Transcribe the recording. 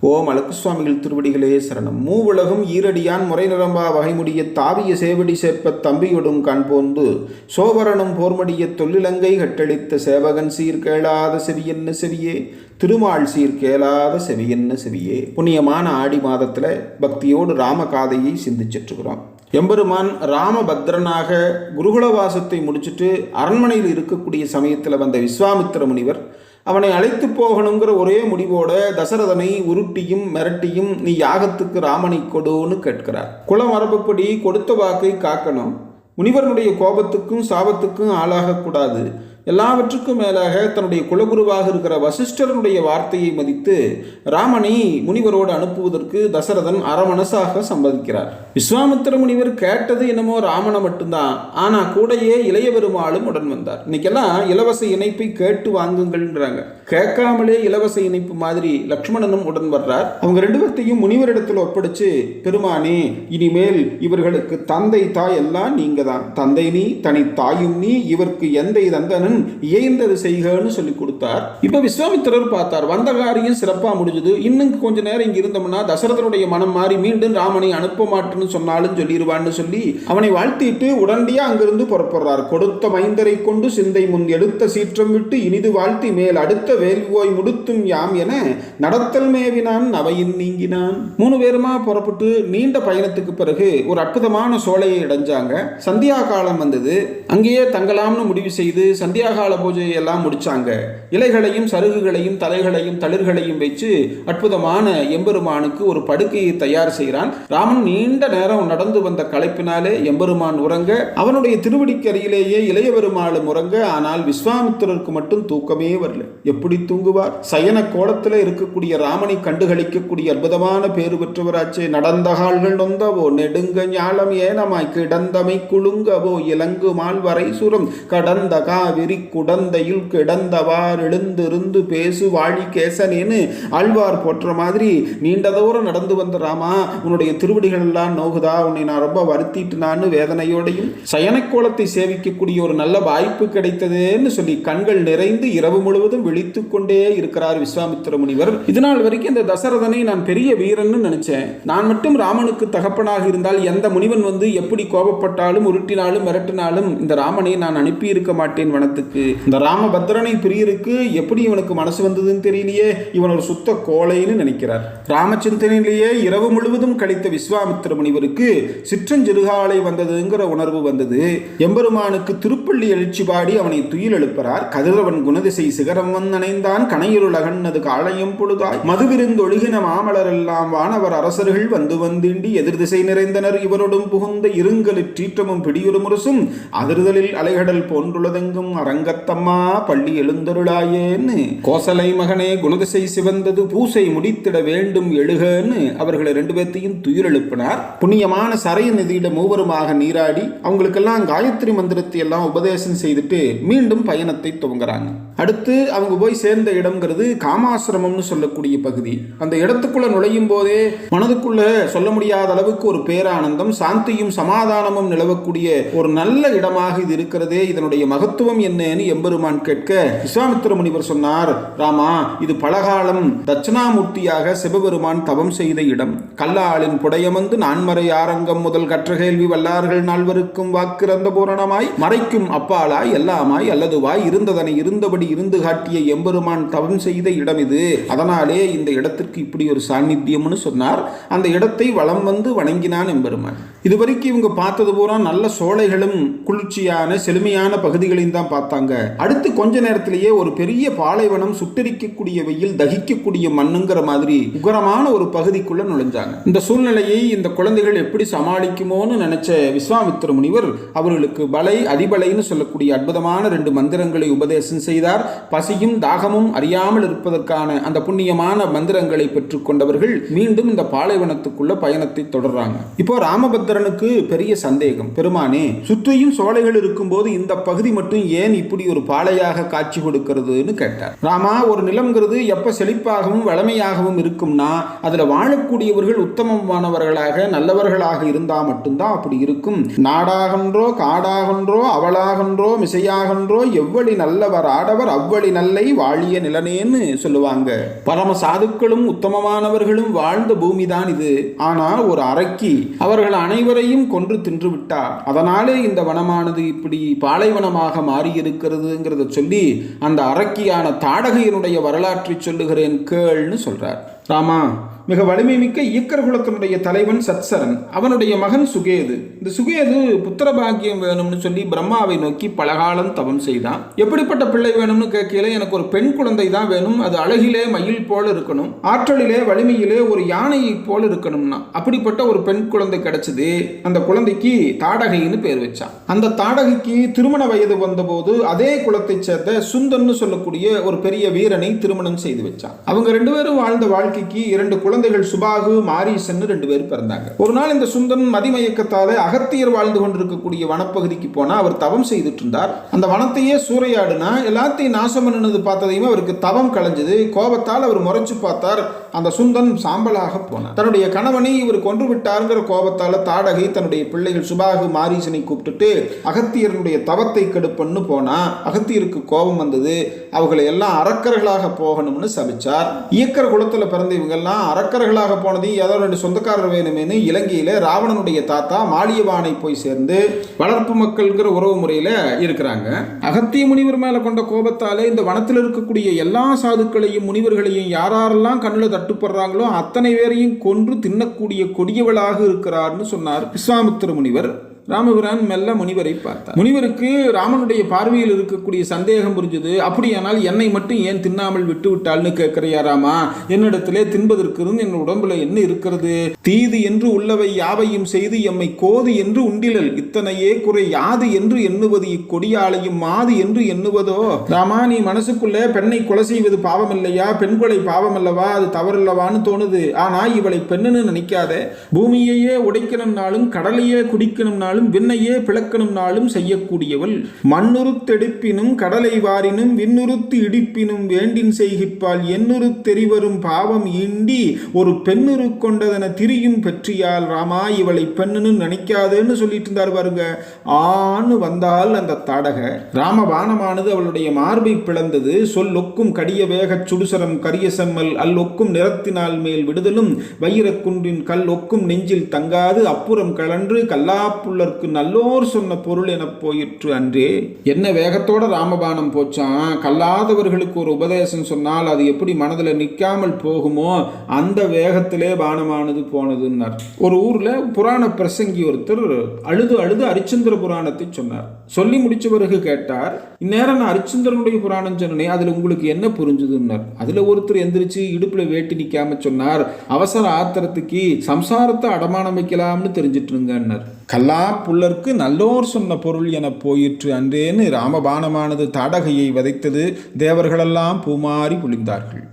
ஓம் அழகு சுவாமிகள் திருவடிகளே சரணம். மூவுலகம் ஈரடியான் முறை நிரம்பா வகைமுடிய தாவிய சேவடி சேர்ப்பத் தம்பியொடும் கண்போந்து சோவரனும் போர்மடிய தொல்லிலங்கை கட்டளித்த சேவகன் சீர் கேளாத செவியென்ன செவியே? திருமால் சீர் கேளாத செவியென்ன செவியே? புண்ணியமான ஆடி மாதத்தில் பக்தியோடு ராமகாதையை சிந்திச்சிட்ருக்கிறோம் எம்பெருமான் ராமபத்ரனாக குருகுலவாசத்தை முடிச்சுட்டு அரண்மனையில் இருக்கக்கூடிய சமயத்தில் வந்த விஸ்வாமித்திர முனிவர் அவனை அழைத்து போகணுங்கிற ஒரே முடிவோட தசரதனை உருட்டியும் மிரட்டியும் நீ யாகத்துக்கு ராமனை கொடுன்னு கேட்கிறார். குலமரபுப்படி கொடுத்த வாக்கை காக்கணும். முனிவரனுடைய கோபத்துக்கும் சாபத்துக்கும் ஆளாகக்கூடாது எல்லாவற்றுக்கும் மேலாக தன்னுடைய குலகுருவாக இருக்கிற வசிஷ்டரனுடைய வார்த்தையை மதித்து ராமனை முனிவரோடு அனுப்புவதற்கு தசரதன் அறமனசாக சம்மதிக்கிறார். விஸ்வாமித்திர முனிவர் கேட்டது என்னமோ ராமனை மட்டும்தான். ஆனா கூடையே இளைய பெருமாளும் உடன் வந்தார். இன்னைக்கெல்லாம் இலவச இணைப்பை கேட்டு வாங்குங்கள்ன்றாங்க. கேட்காமலே இலவச இணைப்பு மாதிரி லக்ஷ்மணனும் உடன் வர்றார். அவங்க ரெண்டு பேர்த்தையும் முனிவரிடத்தில் ஒப்படைச்சு பெருமானே இனிமேல் இவர்களுக்கு தந்தை தாய் எல்லாம் நீங்க தான் தந்தை நீ தனி தாயும் நீ இவருக்கு எந்தை தந்தனன் இயைந்தது செய்கன்னு சொல்லி கொடுத்தார். இப்போ விஸ்வாமித்திரர் பார்த்தார் வந்த காரியம் சிறப்பாக முடிஞ்சது. இன்னும் கொஞ்ச நேரம் இங்கே இருந்தோம்னா தசரதனுடைய மனம் மாறி மீண்டும் ராமனை அனுப்ப மாட்டேன்னு சொன்னாலும் சொல்லிடுவான்னு சொல்லி அவனை வாழ்த்திட்டு உடனடியாக அங்கிருந்து புறப்படுறார். கொடுத்த மைந்தரை கொண்டு சிந்தை முன் எடுத்த சீற்றம் விட்டு இனிது வாழ்த்தி மேல் அடுத்த வேல்வோய் முடுத்தும் யாம் என நடத்தல் மேவினான் அவையின் நீங்கினான். மூணு பேருமா புறப்பட்டு நீண்ட பயணத்துக்கு பிறகு ஒரு அற்புதமான சோலையை அடைஞ்சாங்க. சந்தியா காலம் வந்தது. அங்கேயே தங்கலாம்னு முடிவு செய்து சந்தியா பூஜையை எல்லாம் முடிச்சாங்க. இலைகளையும் சருகுகளையும் தலைகளையும் தளிர்களையும் வச்சு அற்புதமான எம்பெருமானுக்கு ஒரு படுக்கையை தயார் செய்கிறான். ராமன் நீண்ட நேரம் நடந்து வந்த களைப்பினாலே எம்பெருமான் உறங்க அவனுடைய திருவடிக்கு அருகிலேயே இளைய பெருமாளும் உறங்க ஆனால் விஸ்வாமித்திரருக்கு மட்டும் தூக்கமே வரல. எப்படி தூங்குவார்? சயன கோலத்தில் இருக்கக்கூடிய ராமனை கண்டுகளிக்கக்கூடிய அற்புதமான பேரு பெற்றவராச்சே. நடந்த கால்கள் நொந்தவோ நெடுங்க ஞாலம் ஏனமாய் கிடந்தமை குலுங்கவோ இலங்கு மால்வரை சுரம் கடந்த காவிரி குடந்தையில் கிடந்தவார் எழுந்திருந்து பேசு வாழி கேசனேன்னு ஆழ்வார் போற்ற மாதிரி நீண்ட தூரம் நடந்து வந்த ராமா உன்னுடைய திருவடிகள் எல்லாம் நோகுதா? உன்னை நான் ரொம்ப வருத்திட்டு நான் வேதனையோடையும் சயனக்கோலத்தை சேவிக்கக்கூடிய ஒரு நல்ல வாய்ப்பு கிடைத்ததுன்னு சொல்லி கண்கள் நிறைந்து இரவு முழுவதும் விழித்து கொண்டே இருக்கிறார் விஸ்வாமித்திர முனிவர் இதனால் வரைக்கும் இந்த தசரதனை நான் பெரிய வீரன்னு நினைச்சேன். நான் மட்டும் ராமனுக்கு தகப்பனாக இருந்தால் எந்த முனிவன் வந்து எப்படி கோபப்பட்டாலும் உருட்டினாலும் மிரட்டினாலும் இந்த ராமனை நான் அனுப்பி இருக்க மாட்டேன் வனத்துக்கு இந்த ராமபத்ரனை பிரியருக்கு எப்படி இவனுக்கு மனசு வந்ததுன்னு தெரியலையே? இவன் ஒரு சுத்த கோலைன்னு நினைக்கிறார். ராமச்சந்திரனிலேயே இரவு முழுவதும் கழித்த விஸ்வாமித்திர முனிவருக்கு சிற்றஞ்சிறுகாலை வந்ததுங்கிற உணர்வு வந்தது. எம்பெருமானுக்கு திருப்பள்ளி எழுச்சி பாடி அவனை துயில் எழுப்புறார். கதிரவன் குணதிசை சிகரம் வந்தனைந்தான் கனையிருள் அகன்னது காளையம் பொழுதாய். மதுவிருந்தொழுகின மாமலர் எல்லாம் வானவர் அரசர்கள் வந்து வந்திண்டி எதிர்திசை நிறைந்தனர். இவரோடும் புகுந்த இருங்கலிற் சீற்றமும் பிடியுறு முரசும். அதிர்தலில் அலைகடல் போன்றுள்ளதெங்கும் அரங்க அரங்கத்தம்மா பள்ளி எழுந்தருளாயேன்னு கோசலை மகனே குணதிசை சிவந்தது பூசை முடித்திட வேண்டும் எழுகன்னு அவர்களை ரெண்டு பேர்த்தையும் துயில் எழுப்பினார் புண்ணியமான சரைய நிதியிட மூவருமாக நீராடி அவங்களுக்கெல்லாம் காயத்ரி மந்திரத்தை எல்லாம் உபதேசம் செய்துட்டு மீண்டும் பயணத்தை துவங்குறாங்க. அடுத்து அவங்க போய் சேர்ந்த இடம்ங்கிறது காமாசிரமம்னு சொல்லக்கூடிய பகுதி. அந்த இடத்துக்குள்ள நுழையும் போதே மனதுக்குள்ள சொல்ல முடியாத அளவுக்கு ஒரு பேரானந்தம் சாந்தியும் சமாதானமும் நிலவக்கூடிய ஒரு நல்ல இடமாக இது இருக்கிறதே இதனுடைய மகத்துவம் என்னன்னு எம்பெருமான் கேட்க விஸ்வாமித்திர முனிவர் சொன்னார் ராமா இது பலகாலம். தட்சிணாமூர்த்தியாக சிவபெருமான் தவம் செய்த இடம். கல்லாளின் புடையமந்து நான்மறை ஆரங்கம் முதல் கற்ற கேள்வி வல்லார்கள் நால்வருக்கும் வாக்கிறந்த பூரணமாய் மறைக்கும் அப்பாலாய் எல்லாமாய் அல்லதுவாய் இருந்ததனை இருந்தபடி இருந்து காட்டிய எம்பெருமான் தவம் செய்த இடம் இது. அதனாலே இந்த இடத்திற்கு இப்படி ஒரு சாநித்தியம்னு சொன்னார். அந்த இடத்தை வளம் வந்து வணங்கினான் எம்பெருமான். இதுவரைக்கும் இவங்க பார்த்தது பூரா நல்ல சோலைகளும் குளிர்ச்சியான செழுமையான பகுதிகளையும் தான் பார்த்தாங்க அடுத்து கொஞ்ச நேரத்திலேயே ஒரு பெரிய பாலைவனம் சுட்டரிக்கக்கூடிய வெயில் தகிக்கக்கூடிய மண்ணுங்கிற மாதிரி உகரமான ஒரு பகுதிக்குள்ள நுழைஞ்சாங்க. இந்த சூழ்நிலையை இந்த குழந்தைகள் எப்படி சமாளிக்குமோன்னு நினைச்ச விஸ்வாமித்திர முனிவர் அவர்களுக்கு பலை அதிபலைன்னு சொல்லக்கூடிய அற்புதமான ரெண்டு மந்திரங்களை உபதேசம் செய்தார். பசியும் தாகமும் அறியாமல் இருப்பதற்கான அந்த புண்ணியமான மந்திரங்களை பெற்றுக்கொண்டவர்கள் மீண்டும் இந்த பாலைவனத்துக்குள்ள பயணத்தை தொடர்றாங்க. இப்போ ராமபத்ரனுக்கு பெரிய சந்தேகம். பெருமானே சுற்றியும் சோலைகள் இருக்கும்போது இந்த பகுதி மட்டும் ஏன் இப்படி ஒரு பாலையாக காட்சி கொடுக்கிறதுன்னு கேட்டார். ராமா ஒரு நிலம்ங்கிறது எப்ப செழிப்பாகவும் வளமையாகவும் இருக்கும்னா அதுல வாழக்கூடியவர்கள் உத்தமமானவர்களாக நல்லவர்களாக இருந்தா மட்டும்தான் அப்படி இருக்கும். நாடாகன்றோ காடாகன்றோ அவளாகன்றோ மிசையாகன்றோ எவ்வளி நல்லவர் ஆடவர் அவ்வளி நல்லை வாழிய நிலனேன்னு சொல்லுவாங்க. பரம சாதுக்களும் உத்தமமானவர்களும் வாழ்ந்த பூமிதான் இது. ஆனால் ஒரு அரக்கி அவர்கள் அனைவரையும் கொன்று தின்று விட்டார். அதனாலே இந்த வனமானது இப்படி பாலைவனமாக இருக்கிறதுங்கிறத சொல்லி அந்த அரக்கியான தாடகையினுடைய வரலாற்றை சொல்லுகிறேன் கேள்னு சொல்றார். ராமா மிக வலிமை மிக்க ஈக்கர் குலத்தினுடைய தலைவன் சத்சரன். அவனுடைய மகன் சுகேது. இந்த சுகேது புத்திர பாக்கியம் வேணும்னு சொல்லி பிரம்மாவை நோக்கி பலகாலம் தவம் செய்தான். எப்படிப்பட்ட பிள்ளை வேணும்னு கேட்கல எனக்கு ஒரு பெண் குழந்தை தான் வேணும். அது அழகிலே மயில் போல இருக்கணும். ஆற்றலிலே வலிமையிலே ஒரு யானையை போல இருக்கணும்னா அப்படிப்பட்ட ஒரு பெண் குழந்தை கிடைச்சது அந்த குழந்தைக்கு தாடகைன்னு பேர் வச்சான். அந்த தாடகைக்கு திருமண வயது வந்தபோது அதே குலத்தைச் சேர்ந்த சுந்தன்னு சொல்லக்கூடிய ஒரு பெரிய வீரனை திருமணம் செய்து வச்சான். அவங்க ரெண்டு பேரும் வாழ்ந்த வாழ்க்கை வாழ்க்கைக்கு இரண்டு குழந்தைகள் சுபாகு மாரீசன் ரெண்டு பேர் பிறந்தாங்க. ஒரு நாள் இந்த சுந்தரன் மதிமயக்கத்தால அகத்தியர் வாழ்ந்து கொண்டிருக்கக்கூடிய வனப்பகுதிக்கு போனா அவர் தவம் செய்துட்டு இருந்தார் அந்த வனத்தையே சூறையாடுனா எல்லாத்தையும் நாசம் பண்ணினது பார்த்ததையும் அவருக்கு தவம் கலைஞ்சது. கோபத்தால் அவர் முறைச்சு பார்த்தார். அந்த சுந்தன் சாம்பலாக போனார். தன்னுடைய கணவனை இவர் கொன்று விட்டாருங்கிற கோபத்தால தாடகை தன்னுடைய பிள்ளைகள் சுபாகு மாரீசனை கூப்பிட்டுட்டு அகத்தியருடைய தவத்தை கெடுப்பன்னு போனா அகத்தியருக்கு கோபம் வந்தது. அவர்களை எல்லாம் அரக்கர்களாக போகணும்னு சபிச்சார். இயக்கர் குலத்துல பிறந்த இவங்கெல்லாம் அரக்கர்களாக போனதையும் ஏதோ ரெண்டு சொந்தக்காரர் வேணுமேனு இலங்கையில் ராவணனுடைய தாத்தா மாலியவானை போய் சேர்ந்து வளர்ப்பு மக்கள்ங்கிற உறவு முறையில் இருக்கிறாங்க. அகத்திய முனிவர் மேலே கொண்ட கோபத்தாலே இந்த வனத்தில் இருக்கக்கூடிய எல்லா சாதுக்களையும் முனிவர்களையும் யாரெல்லாம் கண்ணில் தட்டுப்படுறாங்களோ அத்தனை பேரையும் கொன்று தின்னக்கூடிய கொடியவளாக இருக்கிறார்னு சொன்னார் விஸ்வாமித்திர முனிவர். ராமபிரான் மெல்ல முனிவரை பார்த்தார். முனிவருக்கு ராமனுடைய பார்வையில் இருக்கக்கூடிய சந்தேகம் புரிஞ்சது. அப்படியானால் என்னை மட்டும் ஏன் தின்னாமல் விட்டு விட்டாள்னு கேட்கிறையா ராமா? என்னிடத்திலே தின்பதற்கு இருந்து என் உடம்புல என்ன இருக்கிறது? தீது என்று உள்ளவை யாவையும் செய்து எம்மை கோது என்று உண்டிலல். இத்தனையே குறை யாது என்று எண்ணுவது இக்கொடியாளையும் மாது என்று எண்ணுவதோ? ராமா நீ மனசுக்குள்ளே பெண்ணை கொலை செய்வது பாவம் இல்லையா பெண் கொலை பாவம் அல்லவா அது தவறில்லவான்னு தோணுது. ஆனா இவளை பெண்ணுன்னு நினைக்காத. பூமியையே உடைக்கணும்னாலும் கடலையே குடிக்கணும்னாலும் நாளும் விண்ணையே பிளக்கணும் நாளும் செய்யக்கூடியவள். மண்ணுறுத்தெடுப்பினும் கடலை வாரினும் விண்ணுறுத்து இடிப்பினும் வேண்டின் செய்கிற்பால் எண்ணுறு தெரிவரும் பாவம் ஈண்டி ஒரு பெண்ணுரு கொண்டதென திரியும் பெற்றியால் ராமா இவளை பெண்ணுன்னு நினைக்காதேன்னு சொல்லிட்டு இருந்தார் பாருங்க. ஆன்னு வந்தால் அந்த தாடக. ராமபானமானது அவளுடைய மார்பை பிளந்தது. சொல்லொக்கும் கடிய வேகச் சுடுசரம் கரிய செம்மல் அல்லொக்கும் நிறத்தினால் மேல் விடுதலும். வைரக்குன்றின் கல் ஒக்கும் நெஞ்சில் தங்காது. அப்புறம் கலன்று கல்லாப்புள்ள கல்லாப்புள்ளற்கு நல்லோர் சொன்ன பொருள் எனப் போயிற்று அன்றே. என்ன வேகத்தோட ராமபானம் போச்சான் கல்லாதவர்களுக்கு ஒரு உபதேசம் சொன்னால் அது எப்படி மனதில் நிற்காமல் போகுமோ அந்த வேகத்திலே பானமானது போனதுன்னார் ஒரு ஊர்ல புராண பிரசங்கி ஒருத்தர் அழுது அழுது அரிச்சந்திர புராணத்தை சொன்னார். சொல்லி முடிச்ச பிறகு கேட்டார் இந்நேரம் நான் அரிச்சந்திரனுடைய புராணம் சொன்னேன் அதுல உங்களுக்கு என்ன புரிஞ்சுதுன்னார் அதுல ஒருத்தர் எந்திரிச்சு இடுப்புல வேட்டி நிற்காம சொன்னார் அவசர ஆத்திரத்துக்கு சம்சாரத்தை அடமானம் வைக்கலாம்னு தெரிஞ்சிட்டு இருங்கன்னார் கல்லா புல்லர்க்கு நல்லோர் சொன்ன பொருள் என போயிற்று அன்றேன்னு ராமபானமானது தாடகையை வதைத்தது தேவர்களெல்லாம் பூமாறி பொழிந்தார்கள்